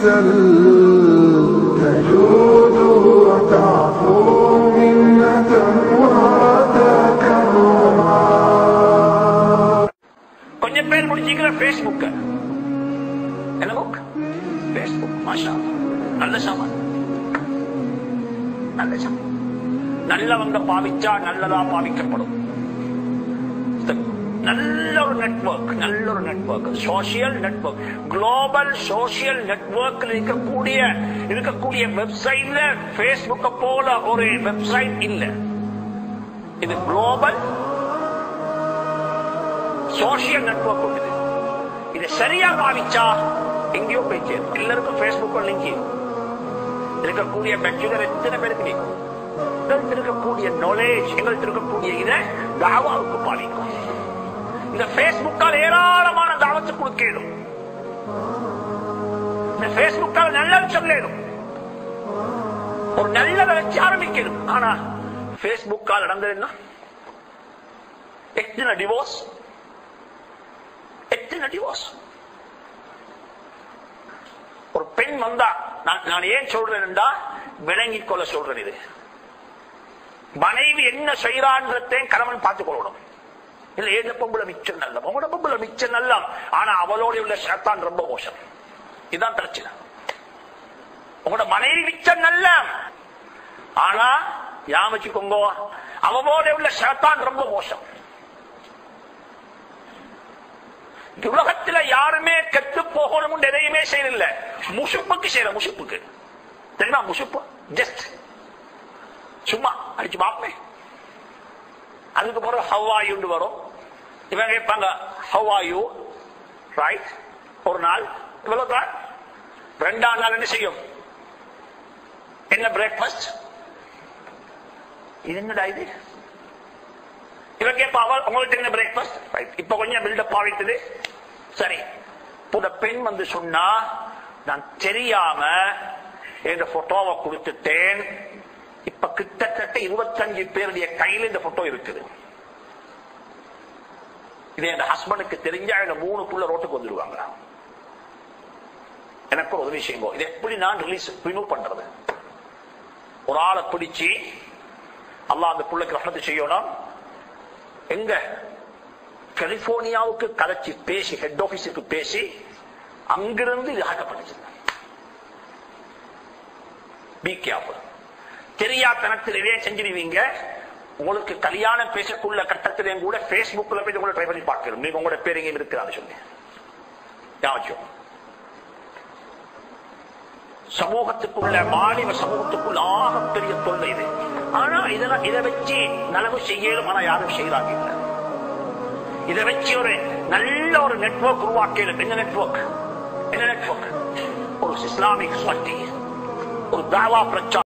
تنزل تجود وتعفو منة وتكرما கொஞ்சம் பேர் முடிச்சிக்கிற பேஸ்புக் என்ன புக் பேஸ்புக் மாஷா நல்ல சாமான் நல்ல சாமான் நல்லவங்க பாவிச்சா நல்லதா பாவிக்கப்படும் நல்ல ஒரு நெட்வொர்க் நல்ல ஒரு network social network global social network இருக்கக்கூடிய இருக்கக்கூடிய வெப்சைட்ல பேஸ்புக்க போல ஒரு வெப்சைட் இல்ல. இது குளோபல் சோசியல் நெட்வொர்க் உண்டு. இது சரியா பாவிச்சா எங்கேயோ போய் சேரும். எல்லாருக்கும் பேஸ்புக் லிங்க் இருக்கக்கூடிய பெட்ஜுகள் எத்தனை பேருக்கு நீக்கும்? எங்கள்கிட்ட இருக்கக்கூடிய நாலேஜ் எங்கள்கிட்ட இருக்கக்கூடிய இதை தாவாவுக்கு பாதிக்கும் இந்த பேஸ்புக்கால் ஏராளமான தாவத்து கொடுக்கணும் இந்த பேஸ்புக்கால் நல்லது சொல்லணும் ஒரு நல்லதை வச்சு ஆரம்பிக்கணும் ஆனா பேஸ்புக்கால் நடந்தது என்ன? எத்தனை டிவோர்ஸ் எத்தனை டிவோர்ஸ் ஒரு பெண் வந்தா நான் நான் ஏன் சொல்றேன்டா விளங்கிக் கொள்ள சொல்றேன் இது. மனைவி என்ன செய்யறான்றதையும் கணவன் பார்த்துக் கொள்ளணும். இல்ல ஏழு பொம்பளை மிச்சம் நல்ல? உங்களோட பொம்பளை மிச்சம் நல்ல. ஆனா அவளோட உள்ள சேத்தான் ரொம்ப மோசம். இதுதான் பிரச்சனை. உங்களோட மனைவி மிச்சம் நல்ல. ஆனா யா வச்சுக்கோங்க? அவளோட உள்ள சேத்தான் ரொம்ப மோசம். உலகத்துல யாருமே கெட்டு போகணும் எதையுமே செய்யல முசுப்புக்கு செய்யற முசுப்புக்கு. தெரியுமா முசுப்பு? ஜஸ்ட் சும்மா அடிச்சு பாப்பேன் அதுக்கு பிறகு ஹவ்வாயுண்டு வரும். இவங்க கேட்பாங்க ஹவ்வாயு ரைட் ஒரு நாள் இவ்வளவு தான் ரெண்டாம் நாள் என்ன செய்யும்? என்ன பிரேக்ஃபாஸ்ட் இது என்னடா இது? இவன் கேட்பா அவள் உங்கள்ட்ட என்ன பிரேக்ஃபாஸ்ட் ரைட் இப்ப கொஞ்சம் பில்டப் ஆகிட்டது. சரி. புத பெண் வந்து சொன்னா நான் தெரியாம என்ற போட்டோவை கொடுத்துட்டேன். இப்ப கிட்டத்தட்ட இருபத்தஞ்சு பேருடைய கையில இந்த போட்டோ இருக்குது. இது என் ஹஸ்பண்டுக்கு தெரிஞ்சா எங்க மூணு புள்ள ரோட்டுக்கு வந்துடுவாங்க எனக்கு ஒரு உதவி செய்யுங்க. இது எப்படி நான் ரிலீஸ் ரிமூவ் பண்றது? ஒரு ஆளை பிடிச்சி அல்லாஹ் அந்த புள்ளைக்கு ரஹத்து செய்யணும். எங்க? கலிபோர்னியாவுக்கு கலைச்சி பேசி ஹெட் ஆபீஸுக்கு பேசி அங்கிருந்து இது ஆக்கப்பட்டுச்சு பி கேர்ஃபுல் தெரியாத்தனத்தில் இதே செஞ்சிருவீங்க. உங்களுக்கு கல்யாணம் பேசக்குள்ள கட்டத்திலையும் கூட பேஸ்புக்ல போய் உங்களை ட்ரை பண்ணி பார்க்கணும். நீங்க உங்களோட பேர் எங்க இருக்கிறான்னு சொல்லி. யாச்சும் சமூகத்துக்குள்ள மாநில சமூகத்துக்குள்ள ஆகப்பெரிய தொல்லை இது. ஆனா இதெல்லாம் இதை வச்சு நலவு செய்யலும் ஆனா யாரும் செய்யறாங்க இல்ல. இதை வச்சு ஒரு நல்ல ஒரு நெட்ஒர்க் உருவாக்கலும் என்ன நெட்ஒர்க் என்ன நெட்ஒர்க் ஒரு இஸ்லாமிக் சொட்டி ஒரு தாவா பிரச்சாரம்.